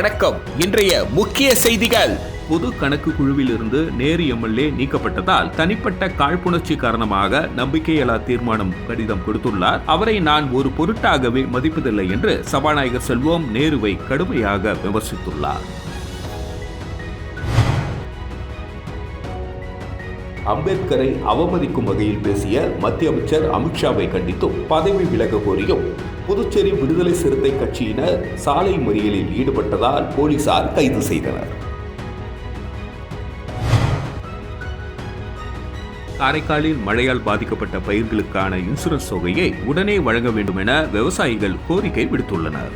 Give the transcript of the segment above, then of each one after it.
வணக்கம். இன்றைய முக்கிய செய்திகள். பொது கணக்கு குழுவில் இருந்து நேரு எம்எல்ஏ நீக்கப்பட்டதால் தனிப்பட்ட காழ்ப்புணர்ச்சி காரணமாக நம்பிக்கையில்லா தீர்மானம் கடிதம் கொடுத்துள்ளார். அவரை நான் ஒரு பொருட்டாகவே மதிப்பதில்லை என்று சபாநாயகர் செல்வம் நேருவை கடுமையாக விமர்சித்துள்ளார். அம்பேத்கரை அவமதிக்கும் வகையில் பேசிய மத்திய அமைச்சர் அமித்ஷாவை கண்டித்தும் பதவி விலக கோரியும் புதுச்சேரி விடுதலை சிறுத்தை கட்சியினர் சாலை மறியலில் ஈடுபட்டதால் போலீசார் கைது செய்தனர். காரைக்காலில் மழையால் பாதிக்கப்பட்ட பயிர்களுக்கான இன்சூரன்ஸ் தொகையை உடனே வழங்க வேண்டும் என விவசாயிகள் கோரிக்கை விடுத்துள்ளனர்.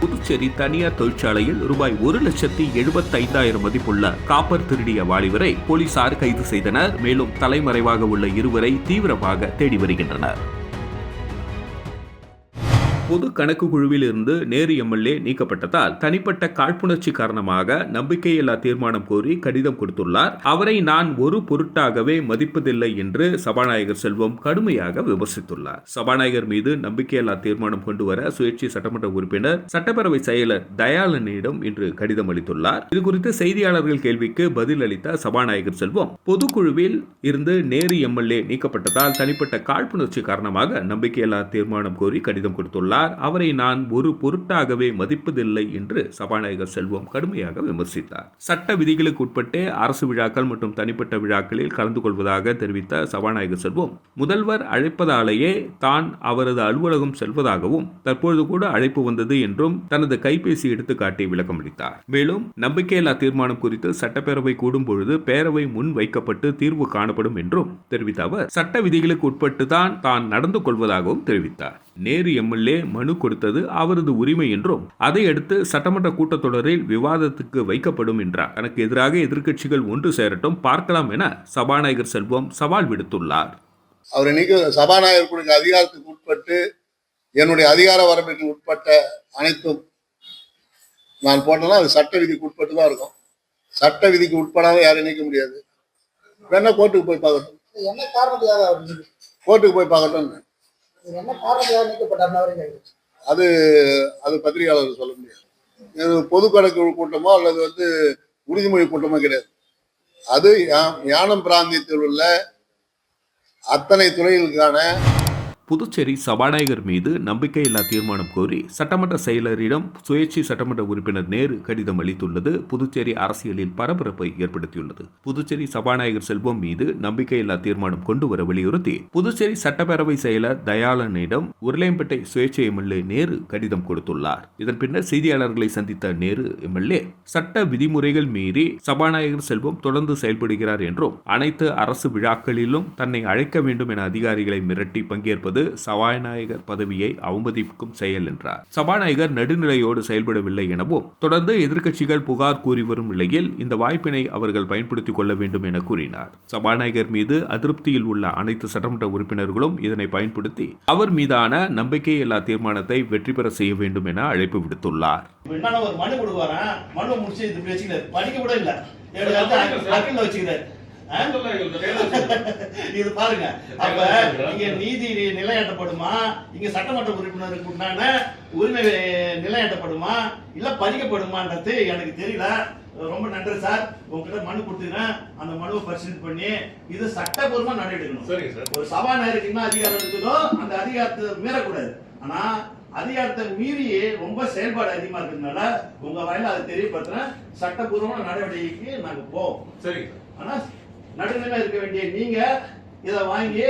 புதுச்சேரி தனியார் தொழிற்சாலையில் ரூபாய் ஒரு லட்சத்தி எழுபத்தைந்தாயிரம் மதிப்புள்ள காப்பர் திருடிய வாலிபரை போலீசார் கைது செய்தனர். மேலும் தலைமறைவாக உள்ள இருவரை தீவிரமாக தேடி வருகின்றனர். பொது கணக்கு குழுவில் இருந்து நேரு எம்எல்ஏ நீக்கப்பட்டதால் தனிப்பட்ட காழ்ப்புணர்ச்சி காரணமாக நம்பிக்கையில்லா தீர்மானம் கோரி கடிதம் கொடுத்துள்ளார். அவரை நான் ஒரு பொருட்டாகவே மதிப்பதில்லை என்று சபாநாயகர் செல்வம் கடுமையாக விமர்சித்துள்ளார். சபாநாயகர் மீது நம்பிக்கையில்லா தீர்மானம் கொண்டு வர சுயேட்சை சட்டமன்ற உறுப்பினர் சட்டப்பேரவை செயலர் தயாளனிடம் இன்று கடிதம் அளித்துள்ளார். இதுகுறித்து செய்தியாளர்கள் கேள்விக்கு பதில் அளித்த சபாநாயகர் செல்வம் பொதுக்குழுவில் இருந்து நேரு எம்எல்ஏ நீக்கப்பட்டதால் தனிப்பட்ட காழ்ப்புணர்ச்சி காரணமாக நம்பிக்கையில்லா தீர்மானம் கோரி கடிதம் கொடுத்துள்ளார். அவரை நான் ஒரு பொருட்டாகவே மதிப்பதில்லை என்று சபாநாயகர் செல்வம் கடுமையாக விமர்சித்தார். சட்ட விதிகளுக்கு உட்பட்டே அரசு விழாக்கள் மற்றும் தனிப்பட்ட விழாக்களில் கலந்து கொள்வதாக தெரிவித்த சபாநாயகர் செல்வம் முதல்வர் அழைப்பதாலேயே தான் அவரது அலுவலகம் செல்வதாகவும் தற்பொழுது கூட அழைப்பு வந்தது என்றும் தனது கைபேசி எடுத்துக்காட்டி விளக்கமளித்தார். மேலும் நம்பிக்கையில்லா தீர்மானம் குறித்து சட்டப்பேரவை கூடும் பொழுது பேரவை முன் வைக்கப்பட்டு தீர்வு காணப்படும் என்றும் தெரிவித்த அவர் சட்ட விதிகளுக்கு உட்பட்டு தான் தான் நடந்து கொள்வதாகவும் தெரிவித்தார். நேரு எம்எல்ஏ மனு கொடுத்தது அவரது உரிமை என்றும் அதையடுத்து சட்டமன்ற கூட்டத்தொடரில் விவாதத்துக்கு வைக்கப்படும் என்றார். தனக்கு எதிராக எதிர்க்கட்சிகள் ஒன்று சேரட்டும் பார்க்கலாம் என சபாநாயகர் செல்வம் சவால் விடுத்துள்ளார். அவர் இன்னைக்கு சபாநாயகர் கொடுக்க அதிகாரத்துக்கு உட்பட்டு என்னுடைய அதிகார வரம்பிற்கு உட்பட்ட அனைத்தும் நான் போட்டேன்னா அது சட்ட விதிக்கு உட்பட்டு தான் இருக்கும். சட்ட விதிக்கு உட்படாம யாரும் நீக்க முடியாது. வேணா கோர்ட்டுக்கு போய் பார்க்கட்டும். என்ன காரணத்துக்காக கோர்ட்டுக்கு போய் பார்க்கட்டும் அது அது பத்திரிகையாளர் சொல்ல முடியாது. பொது கணக்கு கூட்டமோ அல்லது வந்து உறுதிமொழி கூட்டமோ கிடையாது. அது யா- யானம் பிராந்தியத்தில் உள்ள அத்தனை துறைகளுக்கான புதுச்சேரி சபாநாயகர் மீது நம்பிக்கையில்லா தீர்மானம் கோரி சட்டமன்ற செயலரிடம் சுயேட்சை சட்டமன்ற உறுப்பினர் நேரு கடிதம் அளித்துள்ளது. புதுச்சேரி அரசியலில் பரபரப்பை ஏற்படுத்தியுள்ளது. புதுச்சேரி சபாநாயகர் செல்வம் மீது நம்பிக்கையில்லா தீர்மானம் கொண்டு வர வலியுறுத்தி புதுச்சேரி சட்டப்பேரவை செயலர் தயாளனிடம் உருளையம்பேட்டை சுயேட்சை எம்எல்ஏ நேரு கடிதம் கொடுத்துள்ளார். இதன் பின்னர் செய்தியாளர்களை சந்தித்த நேரு எம்எல்ஏ சட்ட விதிமுறைகள் மீறி சபாநாயகர் செல்வம் தொடர்ந்து செயல்படுகிறார் என்றும் அனைத்து அரசு விழாக்களிலும் தன்னை அழைக்க வேண்டும் என அதிகாரிகளை மிரட்டி பங்கேற்பது சபாநாயகர் பதவியை அவமதிக்கும் செயல் என்றார். சபாநாயகர் நடுநிலையோடு செயல்படவில்லை எனவும் தொடர்ந்து எதிர்க்கட்சிகள் புகார் கூறி வரும் நிலையில் இந்த வாய்ப்பினை அவர்கள் பயன்படுத்திக் கொள்ள வேண்டும் என கூறினார். சபாநாயகர் மீது அதிருப்தியில் உள்ள அனைத்து சட்டமன்ற உறுப்பினர்களும் இதனை பயன்படுத்தி அவர் மீதான நம்பிக்கையில்லா தீர்மானத்தை வெற்றி பெற செய்ய வேண்டும் என அழைப்பு விடுத்துள்ளார். மனு கொடுக்குறேன் மனு முடிச்சு படிக்க கூட இல்ல. இது பாருங்க. அப்ப இங்க நீதி நிலையாட்டப்படுமா? இங்க சட்டமன்ற உறுப்பினருக்கு உண்டான உரிமை நிலையாட்டப்படுமா? இல்ல பறிக்கப்படுமான்றது எனக்கு தெரியல. ரொம்ப நன்றி சார். உங்ககிட்ட மனு கொடுத்துக்கிறேன். அந்த மனுவை பரிசீலனை பண்ணி இது சட்டபூர்வமா நடவடிக்கணும் சரிங்க சார். ஒரு சபாநாயகருக்கு என்ன அதிகாரம் இருக்குதோ அந்த அதிகாரத்தை மீறக்கூடாது. ஆனா அதிகாரத்தை மீறி ரொம்ப செயல்பாடு அதிகமா இருக்கிறதுனால உங்க வாயில அதை தெரியப்படுத்துறேன். சட்டபூர்வமான நடவடிக்கைக்கு நாங்க போவோம். சரிங்க ஆனா நடுநிலை இருக்க வேண்டிய நீங்க இதை வாங்கி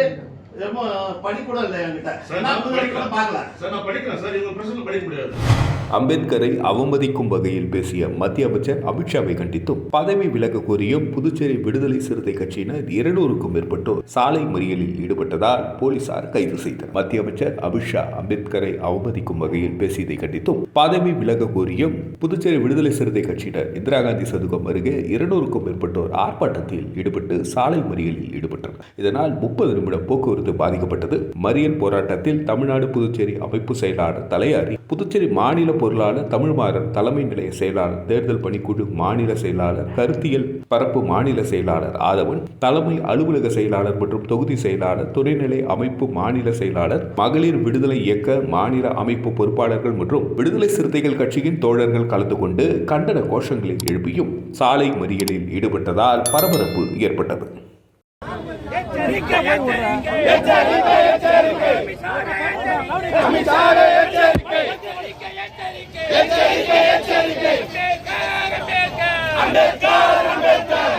ரொம்ப படிக்கூட இல்லை என்கிட்ட. நான் நான் புது வரைக்கும் பார்க்கல. சார் நான் படிக்கிறேன். சார் இவங்க பிரச்சனை படிக்க முடியாது. அம்பேத்கரை அவமதிக்கும் வகையில் பேசிய மத்திய அமைச்சர் அமித்ஷாவை கண்டித்தும் பதவி விலக கோரியும் புதுச்சேரி விடுதலை சிறுத்தை கட்சியினர் இருநூறுக்கும் மேற்பட்டோர் சாலை மறியலில் ஈடுபட்டதால் போலீசார் கைது செய்தனர். மத்திய அமைச்சர் அமித்ஷா அம்பேத்கரை அவமதிக்கும் வகையில் பேசியதை கண்டித்தும் பதவி விலக கோரியும் புதுச்சேரி விடுதலை சிறுத்தை கட்சியினர் இந்திரா காந்தி சதுக்கம் அருகே இருநூறுக்கும் மேற்பட்டோர் ஆர்ப்பாட்டத்தில் ஈடுபட்டு சாலை மறியலில் ஈடுபட்டனர். இதனால் முப்பது நிமிடம் போக்குவரத்து பாதிக்கப்பட்டது. மறியல் போராட்டத்தில் தமிழ்நாடு புதுச்சேரி அமைப்பு செயலாளர் தலையாரி புதுச்சேரி மாநில பொருளாளர் தமிழ்மாறன் தலைமை நிலைய செயலாளர் தேர்தல் பணிக்குழு மாநில செயலாளர் கருத்தியல் பரப்பு மாநில செயலாளர் ஆதவன் தலைமை அலுவலக செயலாளர் மற்றும் தொகுதி செயலாளர் துணைநிலை அமைப்பு மாநில செயலாளர் மகளிர் விடுதலை இயக்க மாநில அமைப்பு பொறுப்பாளர்கள் மற்றும் விடுதலை சிறுத்தைகள் கட்சியின் தோழர்கள் கலந்து கொண்டு கண்டன கோஷங்களை எழுப்பியும் சாலை மறியலில் ஈடுபட்டதால் பரபரப்பு ஏற்பட்டது. எச்சரிக்கை எச்சரிக்கை அம்பேத்கர் அம்பேத்கர்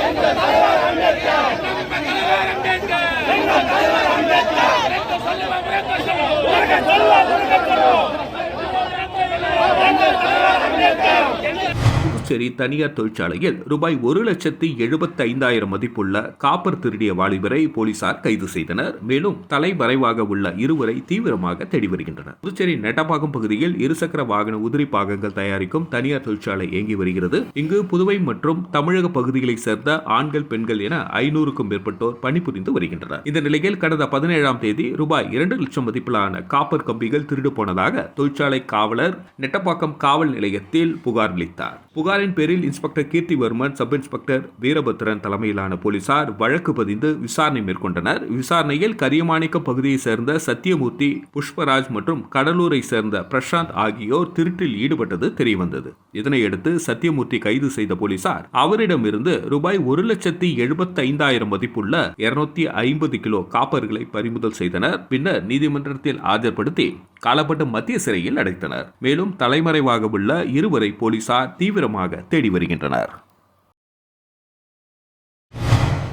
எங்கள் தலைவர் அம்பேத்கர் எங்கள் தலைவர் அம்பேத்கர் உலக சொல்லுவோம் உலக சொல்லுவோம் எங்கள் தலைவர் அம்பேத்கர். புதுச்சேரி தனியார் தொழிற்சாலையில் ரூபாய் ஒரு லட்சத்தி எழுபத்தைந்தாயிரம் மதிப்புள்ள காப்பர் திருடிய வாலிபரை போலீசார் கைது செய்தனர். மேலும் தலைமறைவாக உள்ள இருவரை தீவிரமாக தேடி வருகின்றனர். புதுச்சேரி நெட்டப்பாக்கம் பகுதியில் இருசக்கர வாகன உதிரி பாகங்கள் தயாரிக்கும் தனியார் தொழிற்சாலை இயங்கி வருகிறது. இங்கு புதுவை மற்றும் தமிழக பகுதிகளைச் சேர்ந்த ஆண்கள் பெண்கள் என ஐநூறுக்கும் மேற்பட்டோர் பணிபுரிந்து வருகின்றனர். இந்த நிலையில் கடந்த பதினேழாம் தேதி ரூபாய் இரண்டு லட்சம் மதிப்பிலான காப்பர் கம்பிகள் திருடு போனதாக தொழிற்சாலை காவலர் நெட்டப்பாக்கம் காவல் நிலையத்தில் புகார் அளித்தார். புகாரின் பேரில் inspector Keerthivarman sub inspector Veerabhadran தலைமையிலான போலீசார் வழக்கு பதிந்து விசாரணை மேற்கொண்டனர். விசாரணையில் கரியமாணிக்க பகுதியைச் சேர்ந்த சத்தியமூர்த்தி புஷ்பராஜ் மற்றும் கடலூரை சேர்ந்த பிரசாந்த் ஆகியோர் திருட்டில் ஈடுபட்டது தெரியவந்தது. இதனையடுத்து சத்தியமூர்த்தி கைது செய்த போலீசார் அவரிடமிருந்து ரூபாய் ஒரு லட்சத்தி எழுபத்தி ஐந்தாயிரம் மதிப்புள்ள இருநூத்தி ஐம்பது கிலோ காப்பர்களை பறிமுதல் செய்தனர். பின்னர் நீதிமன்றத்தில் ஆஜர்படுத்தி காலப்பட்டு மத்திய சிறையில் அடைத்தனர். மேலும் தலைமறைவாக உள்ள இருவரை போலீசார் தீவிர தீவிரமாக தேடி வருகின்றனர்.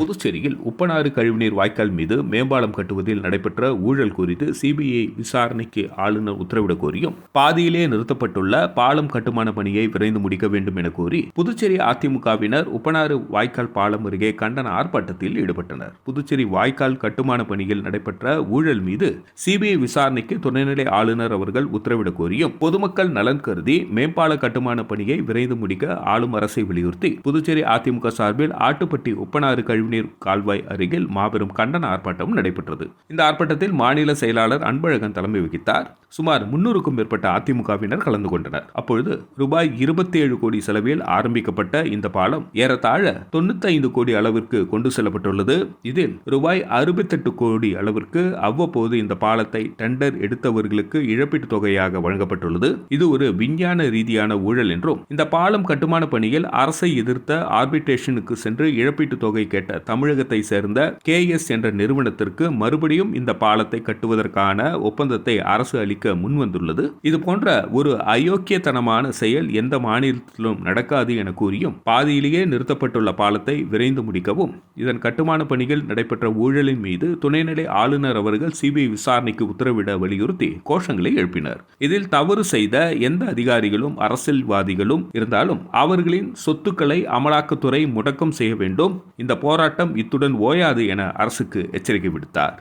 புதுச்சேரியில் உப்பனாறு கழிவுநீர் வாய்க்கால் மீது மேம்பாலம் கட்டுவதில் நடைபெற்ற ஊழல் குறித்து சிபிஐ விசாரணைக்கு ஆளுநர் உத்தரவிடக் கோரியும் பாதியிலே நிறுத்தப்பட்டுள்ள பாலம் கட்டுமான பணியை விரைந்து முடிக்க வேண்டும் என கோரி புதுச்சேரி அதிமுகவினர் உப்பனாறு வாய்க்கால் பாலம் அருகே கண்டன ஆர்ப்பாட்டத்தில் ஈடுபட்டனர். புதுச்சேரி வாய்க்கால் கட்டுமான பணியில் நடைபெற்ற ஊழல் மீது சிபிஐ விசாரணைக்கு துணைநிலை ஆளுநர் அவர்கள் உத்தரவிடக் கோரியும் பொதுமக்கள் நலன் கருதி மேம்பால கட்டுமான பணியை விரைந்து முடிக்க ஆளும் அரசை வலியுறுத்தி புதுச்சேரி அதிமுக சார்பில் ஆட்டுப்பட்டி உப்பனாறு கழிவுநீர் கால்வாய் அருகில் மாபெரும் கண்டன ஆர்ப்பாட்டம் நடைபெற்றது. இந்த ஆர்ப்பாட்டத்தில் மாநில செயலாளர் அன்பழகன் தலைமை வகித்தார். சுமார் முன்னூறுக்கும் மேற்பட்ட அதிமுகவினர் கலந்து கொண்டனர். அப்பொழுது ரூபாய் இருபத்தி ஏழு கோடி செலவில் ஆரம்பிக்கப்பட்ட இந்த பாலம் ஏறத்தாழ தொண்ணூத்தி கோடி அளவிற்கு கொண்டு செல்லப்பட்டுள்ளது. இதில் ரூபாய் அறுபத்தெட்டு கோடி அளவிற்கு அவ்வப்போது இந்த பாலத்தை டெண்டர் எடுத்தவர்களுக்கு இழப்பீட்டுத் தொகையாக வழங்கப்பட்டுள்ளது. இது ஒரு விஞ்ஞான ரீதியான ஊழல் என்றும் இந்த பாலம் கட்டுமான பணியில் அரசை எதிர்த்த ஆர்பிட்ரேஷனுக்கு சென்று இழப்பீட்டுத் தொகை கேட்ட தமிழகத்தை சேர்ந்த கே எஸ் என்ற நிறுவனத்திற்கு மறுபடியும் இந்த பாலத்தை கட்டுவதற்கான ஒப்பந்தத்தை அரசு அளிக்க முன்வந்துள்ளது. இது போன்ற ஒரு அயோக்கியத்தனமான செயல் எந்த மாநிலத்திலும் நடக்காது என கூறியும் பாதியிலேயே நிறுத்தப்பட்டுள்ள பாலத்தை விரைந்து முடிக்கவும் இதன் கட்டுமான பணிகள் நடைபெற்ற ஊழலின் மீது துணைநிலை ஆளுநர் அவர்கள் சிபிஐ விசாரணைக்கு உத்தரவிட வலியுறுத்தி கோஷங்களை எழுப்பினர். இதில் தவறு செய்த எந்த அதிகாரிகளும் அரசியல்வாதிகளும் இருந்தாலும் அவர்களின் சொத்துக்களை அமலாக்கத்துறை முடக்கம் செய்ய வேண்டும். இந்த போராட்டம் இத்துடன் ஓயாது என அரசுக்கு எச்சரிக்கை விடுத்தார்.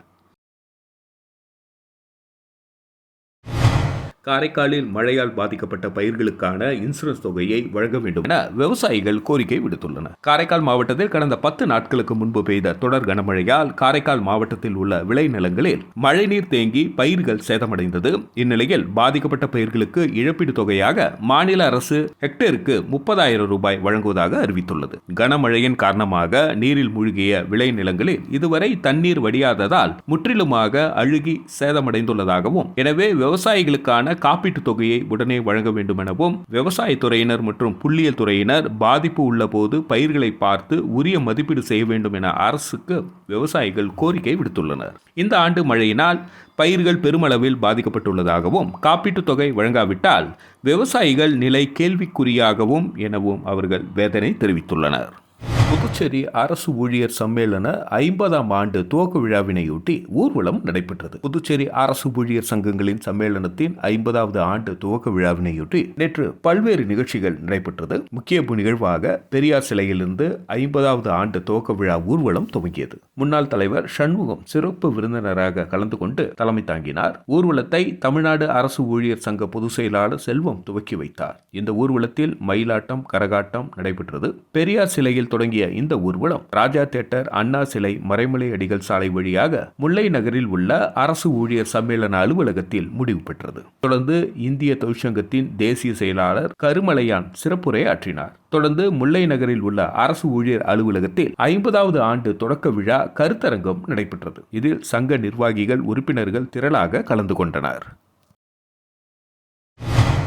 காரைக்காலில் மழையால் பாதிக்கப்பட்ட பயிர்களுக்கான இன்சூரன்ஸ் தொகையை வழங்க வேண்டும் என விவசாயிகள் கோரிக்கை விடுத்துள்ளனர். காரைக்கால் மாவட்டத்தில் கடந்த பத்து நாட்களுக்கு முன்பு பெய்த தொடர் கனமழையால் காரைக்கால் மாவட்டத்தில் உள்ள விளைநிலங்களில் மழைநீர் தேங்கி பயிர்கள் சேதமடைந்தது. இந்நிலையில் பாதிக்கப்பட்ட பயிர்களுக்கு இழப்பீடு தொகையாக மாநில அரசு ஹெக்டேருக்கு முப்பதாயிரம் ரூபாய் வழங்குவதாக அறிவித்துள்ளது. கனமழையின் காரணமாக நீரில் மூழ்கிய விளைநிலங்களில் இதுவரை தண்ணீர் வடியாததால் முற்றிலுமாக அழுகி சேதமடைந்துள்ளதாகவும் எனவே விவசாயிகளுக்கான காப்பீட்டுத் தொகையை உடனே வழங்க வேண்டும் எனவும் விவசாயத்துறையினர் மற்றும் புள்ளியியல் துறையினர் பாதிப்பு உள்ள போது பயிர்களை பார்த்து உரிய மதிப்பீடு செய்ய வேண்டும் என அரசுக்கு விவசாயிகள் கோரிக்கை விடுத்துள்ளனர். இந்த ஆண்டு மழையினால் பயிர்கள் பெருமளவில் பாதிக்கப்பட்டுள்ளதாகவும் காப்பீட்டுத் தொகை வழங்காவிட்டால் விவசாயிகள் நிலை கேள்விக்குறியாகவும் எனவும் அவர்கள் வேதனை தெரிவித்துள்ளனர். புதுச்சேரி அரசு ஊழியர் சம்மேளன ஐம்பதாம் ஆண்டு துவக்க விழாவினையொட்டி ஊர்வலம் நடைபெற்றது. புதுச்சேரி அரசு ஊழியர் சங்கங்களின் சம்மேளனத்தின் ஐம்பதாவது ஆண்டு துவக்க விழாவினையொட்டி நேற்று பல்வேறு நிகழ்ச்சிகள் நடைபெற்றது. முக்கிய நிகழ்வாக பெரியார் சிலையிலிருந்து ஐம்பதாவது ஆண்டு துவக்க விழா ஊர்வலம் துவங்கியது. முன்னாள் தலைவர் சண்முகம் சிறப்பு விருந்தினராக கலந்து கொண்டு தலைமை தாங்கினார். ஊர்வலத்தை தமிழ்நாடு அரசு ஊழியர் சங்க பொதுச் செயலாளர் செல்வம் துவக்கி வைத்தார். இந்த ஊர்வலத்தில் மயிலாட்டம் கரகாட்டம் நடைபெற்றது. பெரியார் சிலையில் தொடங்கிய தொடங்கிய இந்த ஊர்வலம் ராஜா தேட்டர் அண்ணா சிலை மறைமலை அடிகள் சாலை வழியாக முல்லை நகரில் உள்ள அரசு ஊழியர் சம்மேளன அலுவலகத்தில் முடிவு பெற்றது. தொடர்ந்து இந்திய தொழிற்சங்கத்தின் தேசிய செயலாளர் கருமலையான் சிறப்புரை ஆற்றினார் தொடர்ந்து முல்லை நகரில் உள்ள அரசு ஊழியர் அலுவலகத்தில் ஐம்பதாவது ஆண்டு தொடக்க விழா கருத்தரங்கம் நடைபெற்றது. இதில் சங்க நிர்வாகிகள் உறுப்பினர்கள் திரளாக கலந்து கொண்டனர்.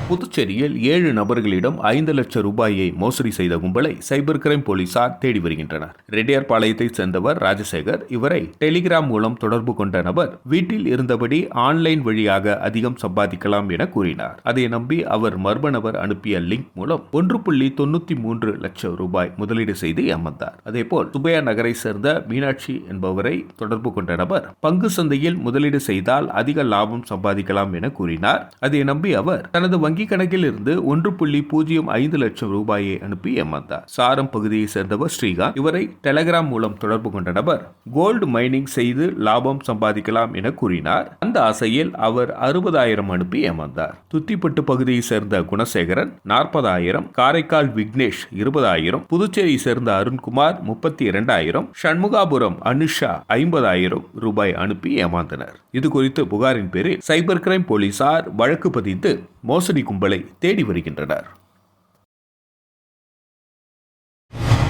புதுச்சேரியில் ஏழு நபர்களிடம் ஐந்து லட்சம் ரூபாயை மோசடி செய்த கும்பலை சைபர் கிரைம் போலீசார் தேடி வருகின்றனர். ரெட்டியார்பாளையத்தைச் சேர்ந்தவர் ராஜசேகர். இவரை டெலிகிராம் மூலம் தொடர்பு கொண்ட நபர் வீட்டில் இருந்தபடி ஆன்லைன் வழியாக அதிகம் சம்பாதிக்கலாம் என கூறினார். அதை நம்பி அவர் மர்ம நபர் அனுப்பிய லிங்க் மூலம் ஒன்று புள்ளி தொண்ணூத்தி மூன்று லட்சம் ரூபாய் முதலீடு செய்து அமர்ந்தார் அதேபோல் சுபையா நகரை சேர்ந்த மீனாட்சி என்பவரை தொடர்பு கொண்ட நபர் பங்கு சந்தையில் முதலீடு செய்தால் அதிக லாபம் சம்பாதிக்கலாம் என கூறினார். அதை நம்பி அவர் தனது வங்கி கணக்கில் இருந்து ஒன்று புள்ளி பூஜ்ஜியம் ஐந்து லட்சம் ரூபாயை அனுப்பி ஏமாந்தார். சாரம் பகுதியை சேர்ந்தவர் ஸ்ரீகாந்த். இவரை டெலகிராம் மூலம் தொடர்பு கொண்ட நபர் கோல்டு மைனிங் செய்து லாபம் சம்பாதிக்கலாம் என கூறினார். அந்த ஆசையில் அவர் அறுபதாயிரம் அனுப்பி ஏமாந்தார். துத்திப்பட்டு பகுதியை சேர்ந்த குணசேகரன் நாற்பதாயிரம் காரைக்கால் விக்னேஷ் இருபதாயிரம் புதுச்சேரியை சேர்ந்த அருண்குமார் முப்பத்தி இரண்டாயிரம் சண்முகாபுரம் அனுஷா ஐம்பதாயிரம் ரூபாய் அனுப்பி ஏமாந்தனர். இது குறித்து புகாரின் பேரில் சைபர் கிரைம் போலீசார் வழக்கு பதிந்து மோசடி கும்பலை தேடி வருகின்றனர்.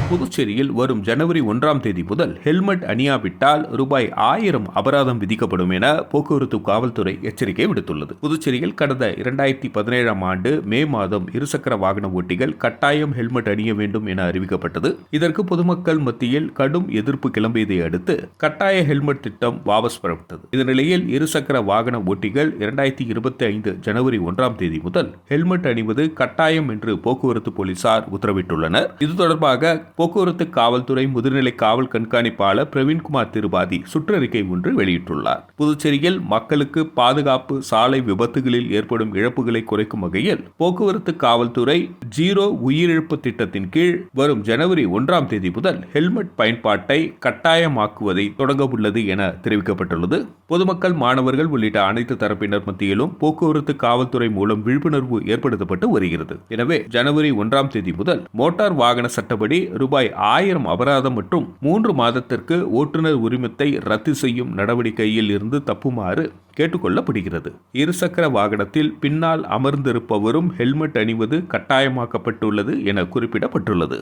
புதுச்சேரியில் வரும் ஜனவரி ஒன்றாம் தேதி முதல் ஹெல்மெட் அணியாவிட்டால் ரூபாய் ஆயிரம் அபராதம் விதிக்கப்படும் என போக்குவரத்து காவல்துறை எச்சரிக்கை விடுத்துள்ளது. புதுச்சேரியில் கடந்த இரண்டாயிரத்தி பதினேழாம் ஆண்டு மே மாதம் இருசக்கர வாகன ஓட்டிகள் கட்டாயம் ஹெல்மெட் அணிய வேண்டும் என அறிவிக்கப்பட்டது. இதற்கு பொதுமக்கள் மத்தியில் கடும் எதிர்ப்பு கிளம்பியதை அடுத்து கட்டாய ஹெல்மெட் திட்டம் வாபஸ் பெறப்பட்டது. இந்த நிலையில் இருசக்கர வாகன ஓட்டிகள் இரண்டாயிரத்தி இருபத்தி ஐந்து ஜனவரி ஒன்றாம் தேதி முதல் ஹெல்மெட் அணிவது கட்டாயம் என்று போக்குவரத்து போலீசார் உத்தரவிட்டுள்ளனர். இது தொடர்பாக போக்குவரத்து காவல்துறை முதுநிலை காவல் கண்காணிப்பாளர் பிரவீன்குமார் திருபாதி சுற்றறிக்கை ஒன்று வெளியிட்டுள்ளார். புதுச்சேரியில் மக்களுக்கு பாதுகாப்பு சாலை விபத்துகளில் ஏற்படும் இழப்புகளை குறைக்கும் வகையில் போக்குவரத்து காவல்துறை ஜீரோ உயிரிழப்பு திட்டத்தின் கீழ் வரும் ஜனவரி ஒன்றாம் தேதி முதல் ஹெல்மெட் பயன்பாட்டை கட்டாயமாக்குவதை தொடங்க உள்ளது என தெரிவிக்கப்பட்டுள்ளது. பொதுமக்கள் மாணவர்கள் உள்ளிட்ட அனைத்து தரப்பினர் மத்தியிலும் போக்குவரத்து காவல்துறை மூலம் விழிப்புணர்வு ஏற்படுத்தப்பட்டு வருகிறது. எனவே ஜனவரி ஒன்றாம் தேதி முதல் மோட்டார் வாகன சட்டப்படி ரூபாய் ஆயிரம் அபராதம் மற்றும் மூன்று மாதத்திற்கு ஓட்டுநர் உரிமத்தை ரத்து செய்யும் நடவடிக்கையில் இருந்து தப்புமாறு கேட்டுக்கொள்ளப்படுகிறது. இருசக்கர வாகனத்தில் பின்னால் அமர்ந்திருப்பவரும் ஹெல்மெட் அணிவது கட்டாயமாக்கப்பட்டுள்ளது என குறிப்பிடப்பட்டுள்ளது.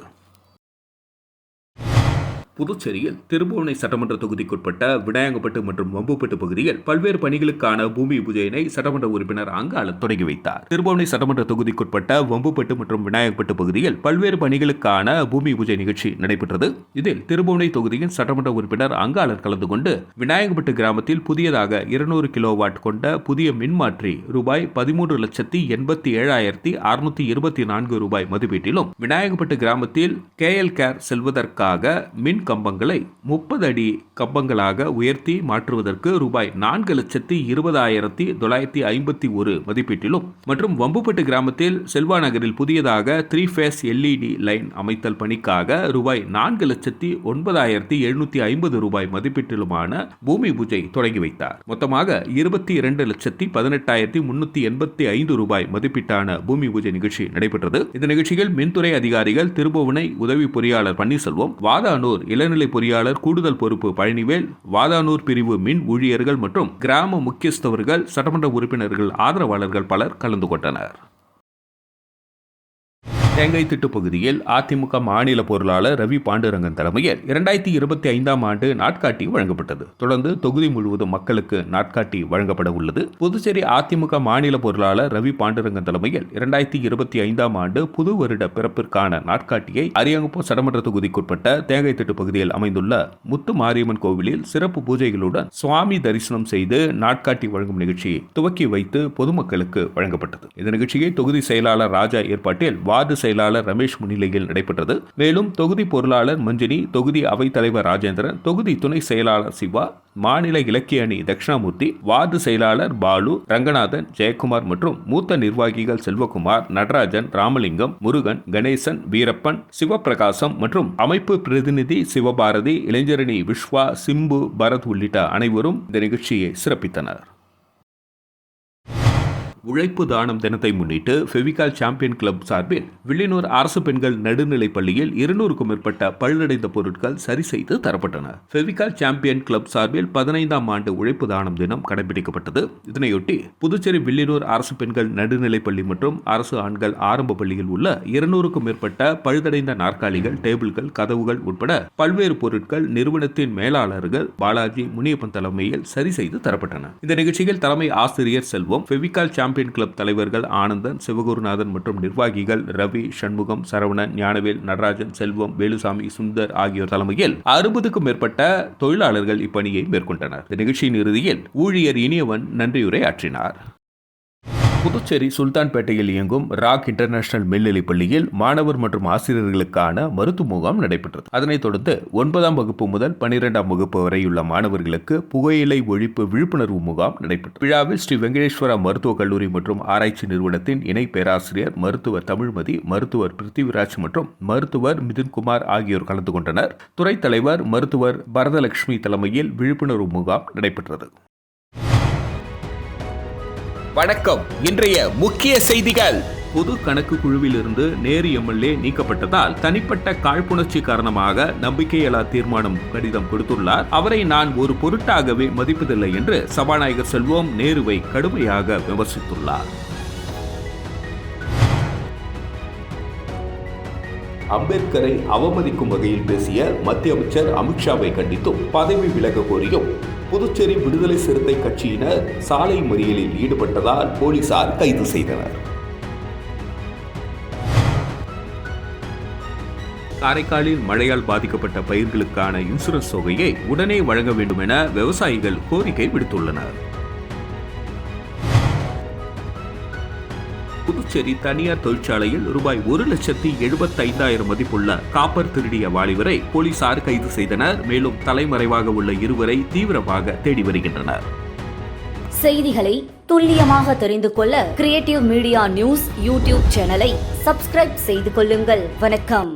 புதுச்சேரியில் திருபுவனை சட்டமன்ற தொகுதிக்குட்பட்ட விநாயகப்பட்டு மற்றும் வம்புப்பட்டு பகுதியில் பல்வேறு பணிகளுக்கான பூமி பூஜையினை சட்டமன்ற உறுப்பினர் அங்காளன் தொடங்கி வைத்தார். திருபுவனை சட்டமன்ற தொகுதிக்குட்பட்ட வம்புப்பட்டு மற்றும் விநாயகப்பட்டு பகுதியில் பல்வேறு பணிகளுக்கான பூமி பூஜை நிகழ்ச்சி நடைபெற்றது. இதில் திருபுவனை தொகுதியின் சட்டமன்ற உறுப்பினர் அங்காளன் கலந்து கொண்டு விநாயகப்பட்டு கிராமத்தில் புதியதாக இருநூறு கிலோவாட் கொண்ட புதிய மின்மாற்றி ரூபாய் பதிமூன்று லட்சத்தி எண்பத்தி ஏழாயிரத்தி அறுநூத்தி இருபத்தி நான்கு ரூபாய் மதிப்பீட்டிலும் விநாயகப்பட்டு கிராமத்தில் கேஎல் கேர் செல்வதற்காக மின் மின் கம்பங்களை முப்பது அடி கம்பங்களாக உயர்த்தி மாற்றுவதற்கு ரூபாய் நான்கு லட்சத்தி இருபதாயிரத்தி தொள்ளாயிரத்தி ஐம்பத்தி ஒரு மதிப்பீட்டிலும் மற்றும் வம்புப்பட்டு கிராமத்தில் செல்வா நகரில் புதியதாக த்ரீ ஃபேஸ் எல்இடி லைன் அமைத்தல் பணிக்காக ரூபாய் நான்கு லட்சத்தி ஒன்பதாயிரத்தி எழுநூத்தி ஐம்பது ரூபாய் மதிப்பீட்டிலுமான பூமி பூஜை தொடங்கி வைத்தார். மொத்தமாக இருபத்தி இரண்டு லட்சத்தி பதினெட்டாயிரத்தி முன்னூத்தி எண்பத்தி ஐந்து ரூபாய் மதிப்பீட்டான பூமி பூஜை நிகழ்ச்சி நடைபெற்றது. இந்த நிகழ்ச்சியில் மின்துறை அதிகாரிகள் திருபுவனை உதவி பொறியாளர் பன்னீர்செல்வம் வாதானூர் இளநிலை பொறியாளர் கூடுதல் பொறுப்பு பழனிவேல் வாதானூர் பிரிவு மின் ஊழியர்கள் மற்றும் கிராம முக்கியஸ்தவர்கள் சட்டமன்ற உறுப்பினர்கள் ஆதரவாளர்கள் பலர் கலந்து கொண்டனர். தேங்காய் திட்டு பகுதியில் அதிமுக மாநில பொருளாளர் ரவி பாண்டுரங்கன் தலைமையில் இரண்டாயிரத்தி இருபத்தி ஐந்தாம் ஆண்டு நாட்காட்டி வழங்கப்பட்டது. தொடர்ந்து தொகுதி முழுவதும் மக்களுக்கு நாட்காட்டி வழங்கப்பட உள்ளது. புதுச்சேரி அதிமுக மாநில பொருளாளர் ரவி பாண்டுரங்கன் தலைமையில் இரண்டாயிரத்தி இருபத்தி ஐந்தாம் ஆண்டு புது வருட பிறப்பிற்கான நாட்காட்டியை அரியாங்குப்பம் சட்டமன்ற தொகுதிக்குட்பட்ட தேங்காய் திட்டு பகுதியில் அமைந்துள்ள முத்து மாரியம்மன் கோவிலில் சிறப்பு பூஜைகளுடன் சுவாமி தரிசனம் செய்து நாட்காட்டி வழங்கும் நிகழ்ச்சியை துவக்கி வைத்து பொதுமக்களுக்கு வழங்கப்பட்டது. இந்த நிகழ்ச்சியை தொகுதி செயலாளர் ராஜா ஏற்பாட்டில் வார்டு செயலாளர் ரமேஷ் முன்னிலையில் நடைபெற்றது. மேலும் தொகுதி பொருளாளர் மஞ்சினி தொகுதி அவைத் தலைவர் ராஜேந்திரன் தொகுதி துணை செயலாளர் சிவா மாநில இலக்கிய அணி தட்சிணாமூர்த்தி வார்டு செயலாளர் பாலு ரங்கநாதன் ஜெயக்குமார் மற்றும் மூத்த நிர்வாகிகள் செல்வகுமார் நடராஜன் ராமலிங்கம் முருகன் கணேசன் வீரப்பன் சிவபிரகாசம் மற்றும் அமைப்பு பிரதிநிதி சிவபாரதி இளைஞரணி விஸ்வா சிம்பு பரத் உள்ளிட்ட அனைவரும் இந்த நிகழ்ச்சியை சிறப்பித்தனர். உழைப்பு தானம் தினத்தை முன்னிட்டு ஃபெவிகால் சாம்பியன் கிளப் சார்பில் வில்லியனூர் அரசு பெண்கள் நடுநிலைப் பள்ளியில் இருநூறுக்கும் மேற்பட்ட பழுதடைந்த பொருட்கள் சரி செய்து தரப்பட்டன. ஃபெவிகால் சாம்பியன் கிளப் சார்பில் பதினைந்தாம் ஆண்டு உழைப்பு தானம் தினம் கடைபிடிக்கப்பட்டது. இதனையொட்டி புதுச்சேரி வில்லியனூர் அரசு பெண்கள் நடுநிலைப் பள்ளி மற்றும் அரசு ஆண்கள் ஆரம்ப பள்ளியில் உள்ள இருநூறுக்கும் மேற்பட்ட பழுதடைந்த நாற்காலிகள் டேபிள்கள் கதவுகள் உட்பட பல்வேறு பொருட்கள் நிறுவனத்தின் மேலாளர்கள் பாலாஜி முனியப்பன் தலைமையில் சரி செய்து தரப்பட்டன. இந்த நிகழ்ச்சியில் தலைமை ஆசிரியர் செல்வம் ஃபெவிகால் சாம்பியன் கிளப் தலைவர்கள் ஆனந்தன் சிவகுருநாதன் மற்றும் நிர்வாகிகள் ரவி சண்முகம் சரவணன் ஞானவேல் நடராஜன் செல்வம் வேலுசாமி சுந்தர் ஆகியோர் தலைமையில் அறுபதுக்கும் மேற்பட்ட தொழிலாளர்கள் இப்பணியை மேற்கொண்டனர். இந்த நிகழ்ச்சியின் இறுதியில் ஊழியர் இனியவன் நன்றியுரை ஆற்றினார். புதுச்சேரி சுல்தான்பேட்டையில் இயங்கும் ராக் இன்டர்நேஷனல் மேல்நிலைப் பள்ளியில் மாணவர் மற்றும் ஆசிரியர்களுக்கான மருத்துவ முகாம் நடைபெற்றது. அதனைத் தொடர்ந்து ஒன்பதாம் வகுப்பு முதல் பனிரெண்டாம் வகுப்பு வரையுள்ள மாணவர்களுக்கு புகையிலை ஒழிப்பு விழிப்புணர்வு முகாம் நடைபெற்றது. விழாவில் ஸ்ரீ வெங்கடேஸ்வரா மருத்துவக் கல்லூரி மற்றும் ஆராய்ச்சி நிறுவனத்தின் இணை பேராசிரியர் மருத்துவர் தமிழ்மதி மருத்துவர் பிருத்திவிராஜ் மற்றும் மருத்துவர் மிதுன்குமார் ஆகியோர் கலந்து கொண்டனர். துறை தலைவர் மருத்துவர் பரதலட்சுமி தலைமையில் விழிப்புணர்வு முகாம் நடைபெற்றது. வணக்கம். இன்றைய முக்கிய செய்திகள். பொது கணக்கு குழுவிலிருந்து நேரு எம்எல்ஏ நீக்கப்பட்டதால் தனிப்பட்ட காழ்ப்புணர்ச்சி காரணமாக நம்பிக்கையில்லா தீர்மானம் கடிதம் கொடுத்துள்ளார். அவரை நான் ஒரு பொருட்டாகவே மதிப்பதில்லை என்று சபாநாயகர் செல்வம் நேருவை கடுமையாக விமர்சித்துள்ளார். அம்பேத்கரை அவமதிக்கும் வகையில் பேசிய மத்திய அமைச்சர் அமித்ஷாவை கண்டித்தும் பதவி விலக கோரியும் புதுச்சேரி விடுதலை சிறுத்தை கட்சியினர் சாலை மறியலில் ஈடுபட்டதால் போலீசார் கைது செய்தனர். காரைக்காலில் மழையால் பாதிக்கப்பட்ட பயிர்களுக்கான இன்சூரன்ஸ் தொகையை உடனே வழங்க வேண்டும் என விவசாயிகள் கோரிக்கை விடுத்துள்ளனர். புதுச்சேரி தனியார் தொழிற்சாலையில் ரூபாய் ஒரு லட்சத்தி எழுபத்தைந்தாயிரம் மதிப்புள்ள காப்பர் திருடிய வாலிபரை போலீசார் கைது செய்தனர். மேலும் தலைமறைவாக உள்ள இருவரை தீவிரமாக தேடி வருகின்றனர். செய்திகளை துல்லியமாக தெரிந்து கொள்ள கிரியேட்டிவ் மீடியா நியூஸ் யூடியூப் சேனலை சப்ஸ்கிரைப் செய்து கொள்ளுங்கள். வணக்கம்.